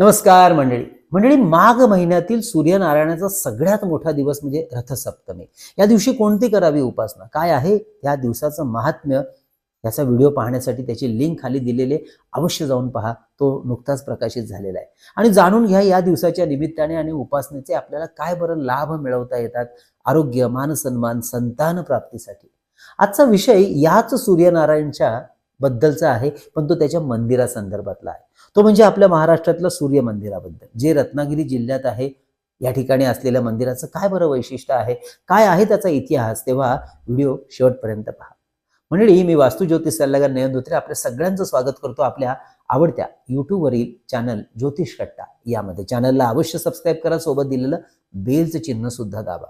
नमस्कार मंडळी. मंडळी माघ महिन्यातील सूर्यनारायणाचा सगळ्यात मोठा दिवस म्हणजे रथसप्तमी. या दिवशी कोणती करावी उपासना? काय आहे? या दिवसाचं महात्म्य याचा व्हिडिओ पाहण्यासाठी त्याची लिंक खाली दिलेले अवश्य जाऊन पहा. तो नुकताच प्रकाशित झालेला आहे. आणि जाणून घ्या या दिवसाच्या निमित्ताने आणि उपासनेचे आपल्याला काय बरं लाभ मिळवता येतात? आरोग्य मानसन्मान संतान प्राप्तीसाठी. आजचा विषय याच सूर्यनारायणच्या बद्दलचा आहे पण तो त्याच्या मंदिरा संदर्भातला आहे. तो म्हणजे आपल्या महाराष्ट्रातलं सूर्य मंदिराबद्दल. जे रत्नागिरी जिल्ह्यात आहे या ठिकाणी असलेल्या मंदिराचं काय बरं वैशिष्ट्य आहे? काय आहे त्याचा इतिहास? तेव्हा व्हिडिओ शेवटपर्यंत पहा. मंडळी मी वास्तू ज्योतिष सल्लागार नयन धोत्रे आपल्या सगळ्यांचं स्वागत करतो आपल्या आवडत्या युट्यूबवरील चॅनल ज्योतिष कट्टा. यामध्ये चॅनलला अवश्य सबस्क्राईब करा सोबत दिलेलं बेलचं चिन्ह सुद्धा दाबा.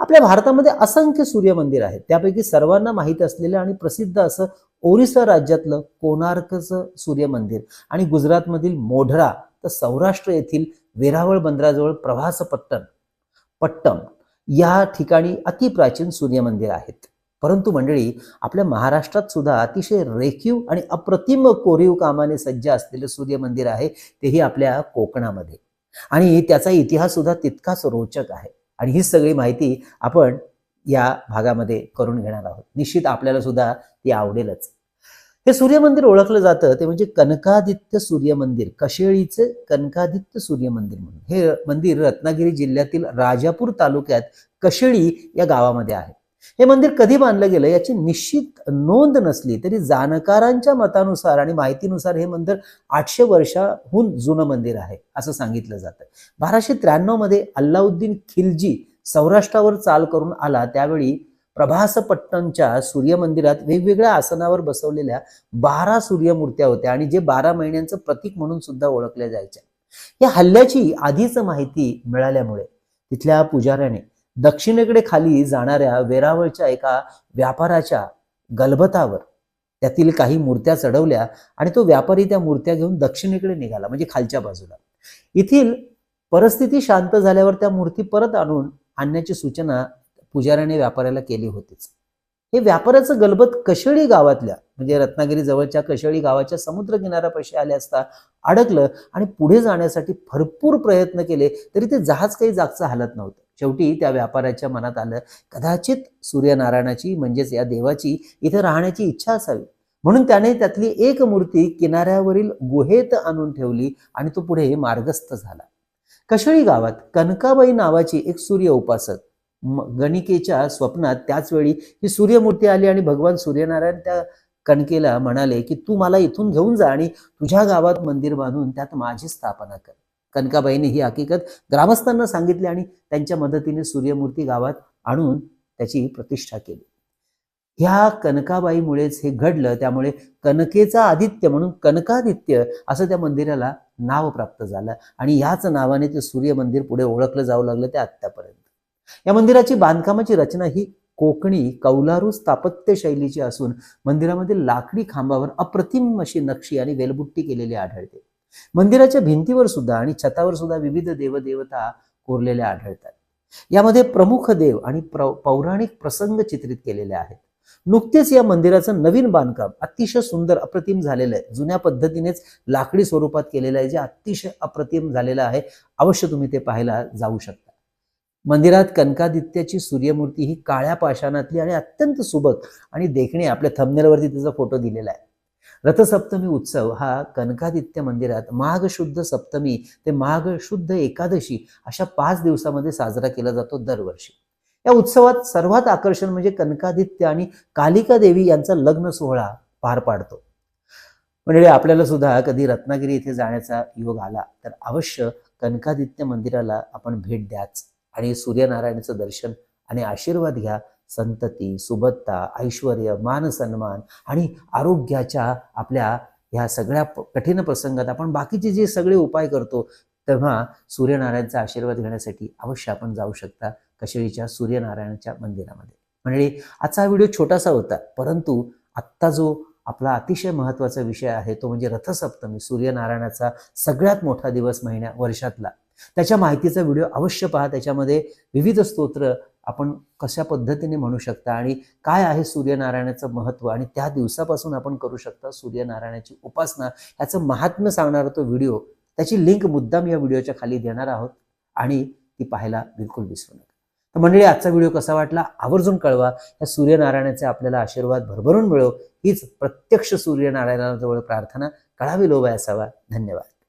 आपल्या भारतामध्ये असंख्य सूर्य मंदिर आहेत. त्यापैकी सर्वांना माहीत असलेलं आणि प्रसिद्ध असं ओरिसा राज्यातलं कोणार्कचं सूर्य मंदिर आणि गुजरातमधील मोढरा तर सौराष्ट्र येथील वेरावळ बंदराजवळ प्रवासपट्टण पट्टम या ठिकाणी अतिप्राचीन सूर्य मंदिर आहेत. परंतु मंडळी आपल्या महाराष्ट्रात सुद्धा अतिशय रेखीव आणि अप्रतिम कोरीव कामाने सज्ज असलेलं सूर्य मंदिर आहे तेही आपल्या कोकणामध्ये. आणि त्याचा इतिहास सुद्धा तितकाच रोचक आहे. आणि ही सगळी माहिती आपण या भागामध्ये करून घेणार आहोत. निश्चित आपल्याला सुद्धा ती आवडेलच. हे सूर्य मंदिर ओळखलं जातं ते म्हणजे कनकादित्य सूर्य मंदिर कशेळीचे कनकादित्य सूर्य मंदिर म्हणून. हे मंदिर रत्नागिरी जिल्ह्यातील राजापूर तालुक्यात कशेळी या गावामध्ये आहे. हे मंदिर कधी बांधलं गेलं याची निश्चित नोंद नसली तरी जाणकारांच्या मतानुसार आणि माहितीनुसार हे मंदिर आठशे वर्षाहून जुनं मंदिर आहे असं सांगितलं जातं. बाराशे त्र्याण्णवमध्ये अल्लाउद्दीन खिलजी सौराष्ट्रावर चाल करून आला त्यावेळी प्रभासपट्टणच्या सूर्य मंदिरात वेगवेगळ्या आसनावर बसवलेल्या बारा सूर्यमूर्त्या होत्या आणि जे बारा महिन्यांचं प्रतीक म्हणून सुद्धा ओळखल्या जायच्या. या हल्ल्याची आधीच माहिती मिळाल्यामुळे तिथल्या पुजाऱ्याने दक्षिणेकडे खाली जाणाऱ्या वेरावळच्या एका व्यापाराच्या गलबतावर त्यातील काही मूर्त्या चढवल्या आणि तो व्यापारी त्या मूर्त्या घेऊन दक्षिणेकडे निघाला म्हणजे खालच्या बाजूला. येथील परिस्थिती शांत झाल्यावर त्या मूर्ती परत आणून आणण्याची सूचना पुजाऱ्याने व्यापाऱ्याला केली होतीच. हे व्यापाराचं गलबत कशेळी गावातल्या म्हणजे रत्नागिरी जवळच्या कशेळी गावाच्या समुद्र किनाऱ्यापाशी आले असता अडकलं आणि पुढे जाण्यासाठी भरपूर प्रयत्न केले तरी ते जहाज काही जागचं हालत नव्हतं. शेवटी त्या व्यापाऱ्याच्या मनात आलं कदाचित सूर्यनारायणाची म्हणजेच या देवाची इथे राहण्याची इच्छा असावी. म्हणून त्याने त्यातली एक मूर्ती किनाऱ्यावरील गुहेत आणून ठेवली आणि तो पुढे मार्गस्थ झाला. कशळी गावात कनकाबाई नावाची एक सूर्य उपासक. गणिकेच्या स्वप्नात त्याचवेळी ही सूर्यमूर्ती आली आणि भगवान सूर्यनारायण त्या कणकेला म्हणाले की तू मला इथून घेऊन जा आणि तुझ्या गावात मंदिर बांधून त्यात माझी स्थापना कर. कनकाबाईने ही हकीकत ग्रामस्थांना सांगितली आणि त्यांच्या मदतीने सूर्यमूर्ती गावात आणून त्याची प्रतिष्ठा केली. ह्या कनकाबाईमुळेच हे घडलं त्यामुळे कनकेचा आदित्य म्हणून कनकादित्य असं त्या मंदिराला नाव प्राप्त झालं. आणि याच नावाने ते सूर्य मंदिर पुढे ओळखलं जाऊ लागलं ते आत्तापर्यंत. या मंदिराची बांधकामाची रचना ही कोकणी कौलारू स्थापत्य शैलीची असून मंदिरामध्ये लाकडी खांबावर अप्रतिम अशी नक्षी आणि वेलबुट्टी केलेली आढळते. मंदिराच्या भिंतीवर सुद्धा आणि छतावर सुद्धा विविध देवदेवता कोरलेल्या आढळतात. यामध्ये प्रमुख देव आणि पौराणिक प्रसंग चित्रित केलेले आहेत. नुकतेच या मंदिराचं नवीन बांधकाम अतिशय सुंदर अप्रतिम झालेलं आहे. जुन्या पद्धतीनेच लाकडी स्वरूपात केलेलं आहे जे अतिशय अप्रतिम झालेलं आहे. अवश्य तुम्ही ते पाहायला जाऊ शकता. मंदिरात कनकादित्याची सूर्यमूर्ती ही काळ्या पाषाणातली आणि अत्यंत सुबक आणि देखणे आपल्या थमनेलवरती त्याचा फोटो दिलेला आहे. रथसप्तमी उत्सव हा कनकादित्य मंदिरात माघ शुद्ध सप्तमी ते माघ शुद्ध एकादशी अशा पाच दिवसामध्ये साजरा केला जातो दरवर्षी. या उत्सवात सर्वात आकर्षण म्हणजे कनकादित्य आणि कालिका देवी यांचा लग्न सोहळा पार पाडतो. म्हणजे आपल्याला सुद्धा कधी रत्नागिरी येथे जाण्याचा योग आला तर अवश्य कनकादित्य मंदिराला आपण भेट द्याच आणि सूर्यनारायणाचं दर्शन आणि आशीर्वाद घ्या. संतती सुबत्ता ऐश्वर मान सन्मान आणि आरोग्याच्या आपल्या ह्या सगळ्या कठीण प्रसंगात आपण बाकीचे जे सगळे उपाय करतो तेव्हा सूर्यनारायणचा आशीर्वाद घेण्यासाठी अवश्य आपण जाऊ शकता. कशेळीच्या सूर्यनारायणाच्या मंदिरामध्ये. म्हणजे आजचा व्हिडिओ छोटासा होता परंतु आत्ता जो आपला अतिशय महत्त्वाचा विषय आहे तो म्हणजे रथसप्तमी सूर्यनारायणाचा सगळ्यात मोठा दिवस महिन्या वर्षातला. त्याच्या माहितीचा व्हिडिओ अवश्य पहा त्याच्यामध्ये विविध स्तोत्र आपण कशा पद्धतीने म्हणू शकता आणि काय आहे सूर्यनारायणाचं महत्त्व आणि त्या दिवसापासून आपण करू शकता सूर्यनारायणाची उपासना याचं महात्म्य सांगणारा तो व्हिडिओ त्याची लिंक मुद्दाम या व्हिडिओच्या खाली देणार आहोत आणि ती पाहायला बिलकुल विसरू नका. तर मंडळी आजचा व्हिडिओ कसा वाटला? आवर्जून कळवा. या सूर्यनारायणाचे आपल्याला आशीर्वाद भरभरून मिळो. हीच प्रत्यक्ष सूर्यनारायणाजवळ प्रार्थना. कळावी लोभ असावा. धन्यवाद.